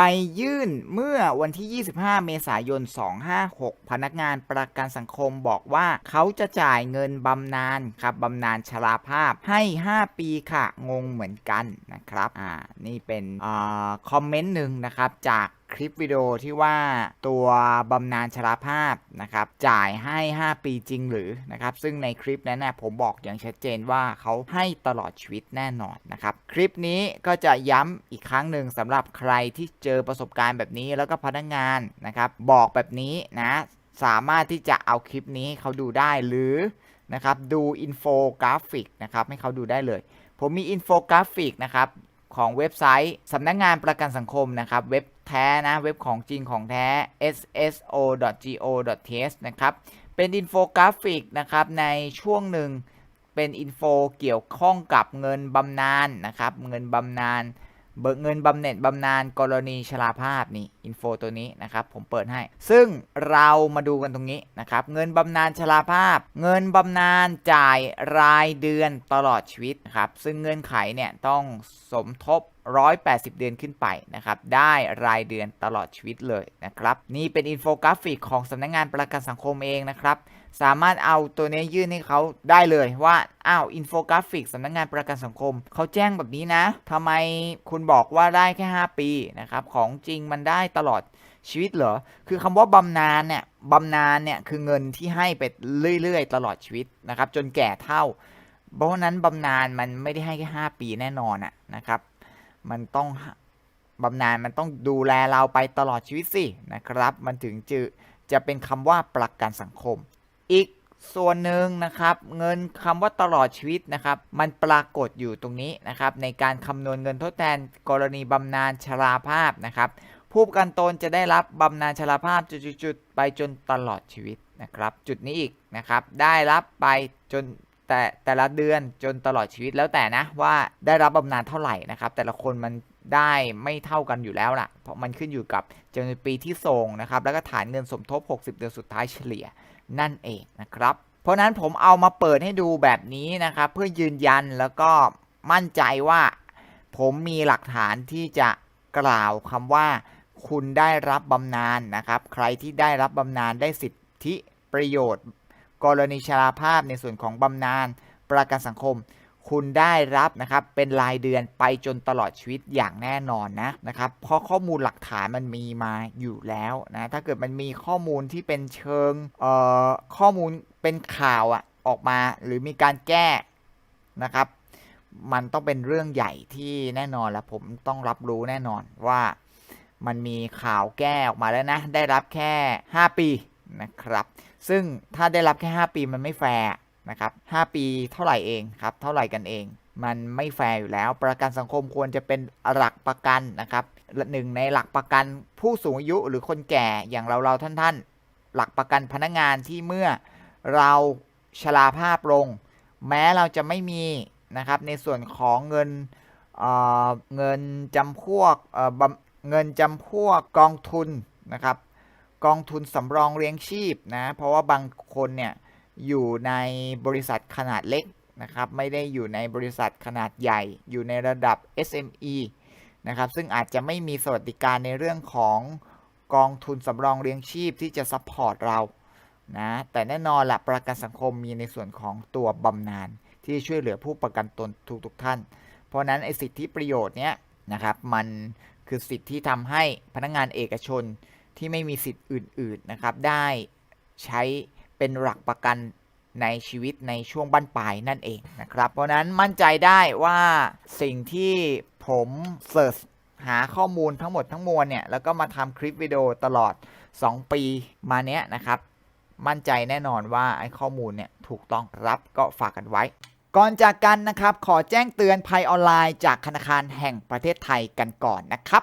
ไปยื่นเมื่อวันที่ 25 เมษายน 256 พนักงานประกันสังคมบอกว่าเขาจะจ่ายเงินบำนาญครับบำนาญชราภาพให้ 5 ปีค่ะ งงเหมือนกันนะครับ อ่า นี่เป็นอ่าคอมเมนต์หนึ่งนะครับจาก คลิปวิดีโอที่ว่าตัวบำนาญชราภาพนะครับจ่ายให้ 5 ปีจริงหรือนะครับซึ่งในคลิปนั้นนะผมบอกอย่างชัดเจนว่าเขาให้ตลอดชีวิตแน่นอนนะครับคลิปนี้ก็จะย้ำอีกครั้งหนึ่งสำหรับใครที่เจอประสบการณ์แบบนี้แล้วก็พนักงานนะครับบอกแบบนี้นะสามารถที่จะเอาคลิปนี้ให้เขาดูได้หรือนะครับดูอินโฟกราฟิกนะครับให้เขาดูได้เลย ผมมีอินโฟกราฟิกนะครับของเว็บไซต์สำนักงานประกันสังคมนะครับเว็บ แท้นะ เว็บของจริงของแท้ sso.go.th นะครับ เป็นอินโฟกราฟิกนะครับในช่วงหนึ่งเป็นอินโฟเกี่ยวข้องกับเงินบำนาญนะครับ เงินบำนาญ เบิกเงินบำเหน็จบำนาญกรณีชราภาพนี่อินโฟตัวนี้นะครับผมเปิดให้ ซึ่งเรามาดูกันตรงนี้นะครับเงินบำนาญชราภาพ เงินบำนาญจ่ายรายเดือนตลอดชีวิตนะครับซึ่งเงื่อนไขเนี่ยต้องสมทบ180 เดือนขึ้นไปนะครับ ได้รายเดือนตลอดชีวิตเลยนะครับ นี่เป็นอินโฟกราฟิกของสำนักงงานประกันสังคมเองนะครับ สามารถเอาตัวนี้ยื่นให้เขาได้เลยว่า อ้าว อินโฟกราฟิกสำนักงงานประกันสังคม เขาแจ้งแบบนี้นะทำไมคุณบอกว่าได้แค่ 5 ปีนะครับ ของจริงมันได้ตลอดชีวิตเหรอ คือคำว่าบำนาญเนี่ยบำนาญเนี่ยคือเงินที่ให้ไปเรื่อยๆ ตลอดชีวิตนะครับ จนแก่เท่า เพราะฉะนั้นบำนาญมันไม่ได้ให้แค่ 5 ปีแน่นอนอะนะครับ มันต้องบำนาญมันต้องดูแลเราไปตลอดชีวิตสินะครับ มันถึงจะจะเป็นคำว่าประกันสังคม อีกส่วนหนึ่งนะครับ เงินคำว่าตลอดชีวิตนะครับ มันปรากฏอยู่ตรงนี้นะครับ ในการคำนวณเงินทดแทนกรณีบำนาญชราภาพนะครับ ผู้ประกันตนจะได้รับบำนาญชราภาพจุดๆๆไปจนตลอดชีวิตนะครับ จุดนี้อีกนะครับ ได้รับไปจนแต่แต่ละเดือนจนตลอดชีวิตแล้วแต่นะว่าได้รับบำนาญเท่าไหร่นะครับ แต่ละคนมันได้ไม่เท่ากันอยู่แล้วล่ะ เพราะมันขึ้นอยู่กับจำนวนปีที่ส่งนะครับ แล้วก็ฐานเงินสมทบ 60 เดือนสุดท้ายเฉลี่ย นั่นเองนะครับ เพราะนั้นผมเอามาเปิดให้ดูแบบนี้นะครับ เพื่อยืนยันแล้วก็มั่นใจว่า ผมมีหลักฐานที่จะกล่าวคำว่า คุณได้รับบำนาญนะครับ ใครที่ได้รับบำนาญได้สิทธิประโยชน์ กรณีชราภาพในส่วนของบำนาญประกันสังคม คุณได้รับนะครับเป็นรายเดือนไปจนตลอดชีวิตอย่างแน่นอนนะนะครับเพราะข้อมูลหลักฐานมันมีมาอยู่แล้วนะถ้าเกิดมันมีข้อมูลที่เป็นเชิงเอ่อข้อมูลเป็นข่าวอะออกมาหรือมีการแก้นะครับ มันต้องเป็นเรื่องใหญ่ที่แน่นอนและผมต้องรับรู้แน่นอนว่ามันมีข่าวแก้ออกมาแล้วนะ ได้รับแค่ 5 ปีนะครับ ซึ่งถ้าได้รับแค่ 5 ปีมันไม่แฟร์ นะครับ5ปีเท่าไหร่เองครับ เท่าไหร่กันเอง มันไม่แฟร์อยู่แล้ว ประกันสังคมควรจะเป็นหลักประกันนะครับหนึ่งในหลักประกันผู้สูงอายุหรือคนแก่อย่างเราเราท่านท่านๆหลักประกันพนักงานที่เมื่อเราชราภาพลง แม้เราจะไม่มีนะครับในส่วนของเงินเเงินจำพวกเเงินจำพวกกองทุนนะครับกองทุนสำรองเลี้ยงชีพนะเพราะว่าบางคนเนี่ย อยู่ในบริษัทขนาดเล็กนะครับ ไม่ได้อยู่ในบริษัทขนาดใหญ่ อยู่ในระดับ SME นะครับ ซึ่งอาจจะไม่มีสวัสดิการในเรื่องของกองทุนสำรองเลี้ยงชีพที่จะซัพพอร์ตเรานะแต่แน่นอนละประกันสังคมมีในส่วนของตัวบำนาญที่ช่วยเหลือผู้ประกันตนทุกๆท่าน เพราะนั้นไอสิทธิประโยชน์เนี้ยนะครับมันคือสิทธิที่ทำให้พนักงานเอกชนที่ไม่มีสิทธิ์อื่น ๆนะครับ ได้ใช้ เป็นหลักประกันในชีวิตในช่วงบั้นปลายนั่นเองนะครับ เพราะนั้นมั่นใจได้ว่าสิ่งที่ผมเสิร์ชหาข้อมูลทั้งหมดทั้งมวลเนี่ย แล้วก็มาทำคลิปวิดีโอตลอด 2 ปีมาเนี้ยนะครับ มั่นใจแน่นอนว่าไอ้ข้อมูลเนี่ยถูกต้องรับก็ฝากกันไว้ ก่อนจากกันนะครับ ขอแจ้งเตือนภัยออนไลน์จากธนาคารแห่งประเทศไทยกันก่อนนะครับ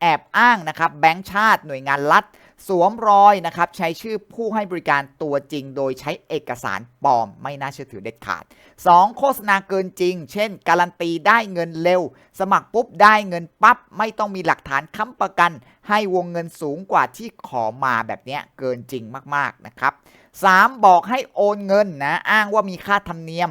แอบอ้างนะครับแบงก์ชาติหน่วยงานรัฐ สวมรอยนะครับใช้ชื่อผู้ให้บริการตัวจริง โดยใช้เอกสารปลอม ไม่น่าเชื่อถือเด็ดขาด 2. โฆษณาเกินจริง เช่น การันตีได้เงินเร็ว สมัครปุ๊บได้เงินปั๊บไม่ต้องมีหลักฐานค้ำประกัน ให้วงเงินสูงกว่าที่ขอมาแบบเนี้ยเกินจริงมากๆนะครับ 3. บอกให้โอนเงินนะอ้างว่ามีค่าธรรมเนียม